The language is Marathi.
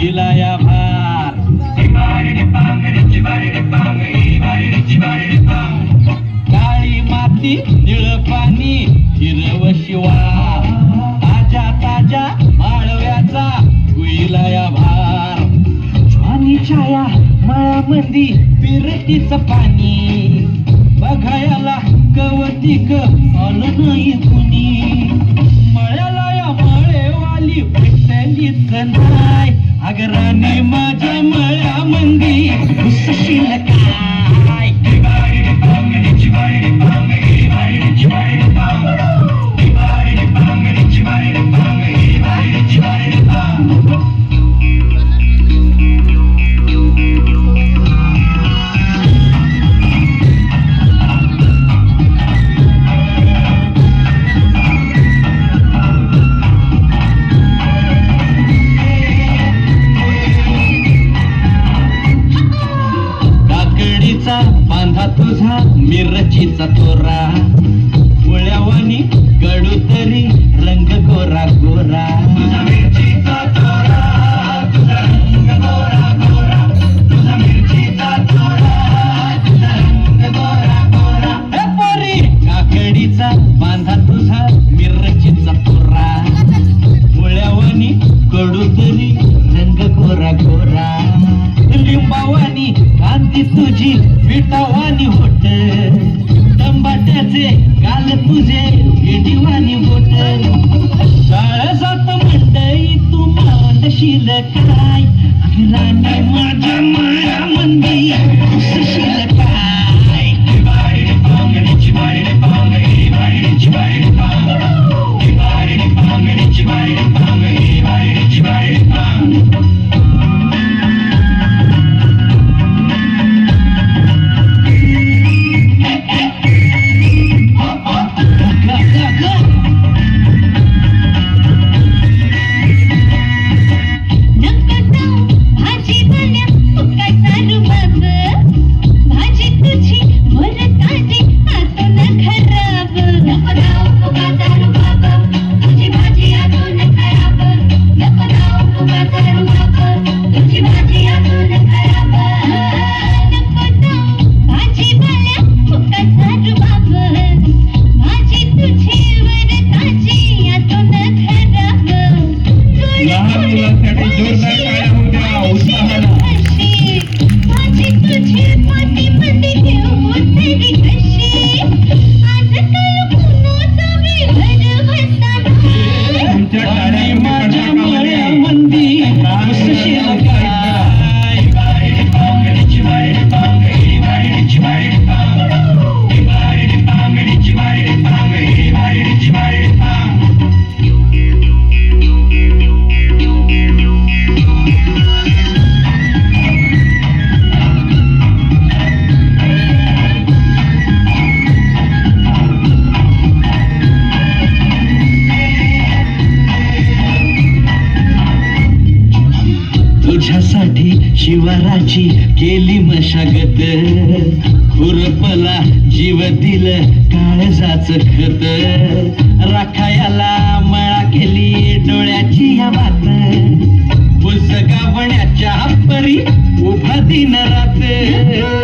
होईला या भार काळी माती निळ पाणी हिरव शिवार ताजा ताजा माळव्याचा होईला या भार आणि छाया मळामंदी पिरटीच पाणी. बघायला कवतिक आलं नाही कुणी मळ्याला या मळेवाली भेटलीच नाही. अगराने माझ्या मळ्यामंदी घुसशील तुझा मिरचीचा तोरा. कांती तुझी विटावानी होट तंबाट्याचे गाल तुझे भेटीवानी बोट शाळ जात मंडई तू मांडशील काय? अखिलाने माझ्या माया मंदी शिवराची केली मशागत. खुरपला जीव दिल काळजाच खत. राखायाला मळा केली डोळ्याची या पुस्तका बण्याच्या परी उभा दिन रात.